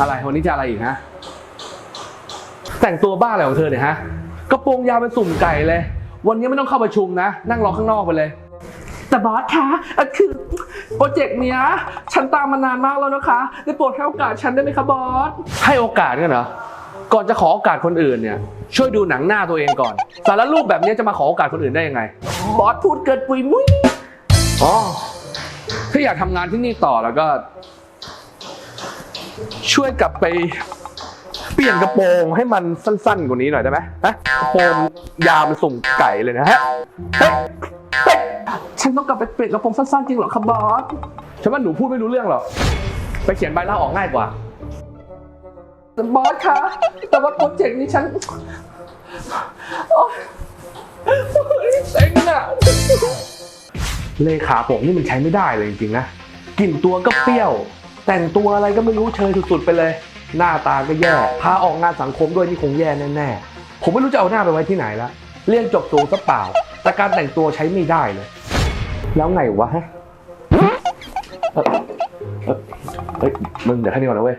อะไรวันนี้จะอะไรอีกฮะแต่งตัวบ้าอะไรของเธอเนี่ยฮะกระโปรงยาวเป็นสุ่มไก่เลย วันนี้ไม่ต้องเข้าประชุมนะ นั่งรอข้างนอกไปเลย แต่บอสคะเอ่อคือโปรเจกต์เนี้ยฉันตามมานานมากแล้วนะคะได้โปรดให้โอกาสฉันได้ไหมคะบอสให้โอกาสกันเหรอก่อนจะขอโอกาสคนอื่นเนี่ย ช่วยดูหนังหน้าตัวเองก่อนสารรูปแบบนี้จะมาขอโอกาสคนอื่นได้ยังไง บอสพูดเกินปุยมุ้ยอ๋อถ้าอยากทำงานที่นี่ต่อแล้วก็ ช่วยกลับไปเปลี่ยนกระโปรงให้มันสั้นๆ กว่านี้หน่อยได้ไหมฮะกระโปรงยาวมันสุ่มไก่เลยนะฮะเฮ้ยเฮ้ยฉันต้องกลับไปเปลี่ยนกระโปรงสั้นๆจริงเหรอครับบอสฉันว่าหนูพูดไม่รู้เรื่องหรอกไปเขียนใบลาออกง่ายกว่า บอสคะ แต่ว่าโปรเจกต์นี้ฉันโอ๊ยเซ็งอะเลขาผมนี่มันใช้ไม่ได้เลยจริงๆนะกลิ่นตัวก็เปรี้ยว แต่งตัวอะไรก็ไม่รู้เชยสุดๆไปเลย หน้าตาก็แย่พาออกงานสังคมด้วยนี่คงแย่แน่ๆผมไม่รู้จะเอาหน้าไปไว้ที่ไหนละเรียนจบสูงซะเปล่า แต่การแต่งตัวใช้ไม่ได้เลย แล้วไงวะฮะเอ่อเอ่อเฮ้ยมึงเดี๋ยวแค่นี้ก่อนนะเว้ย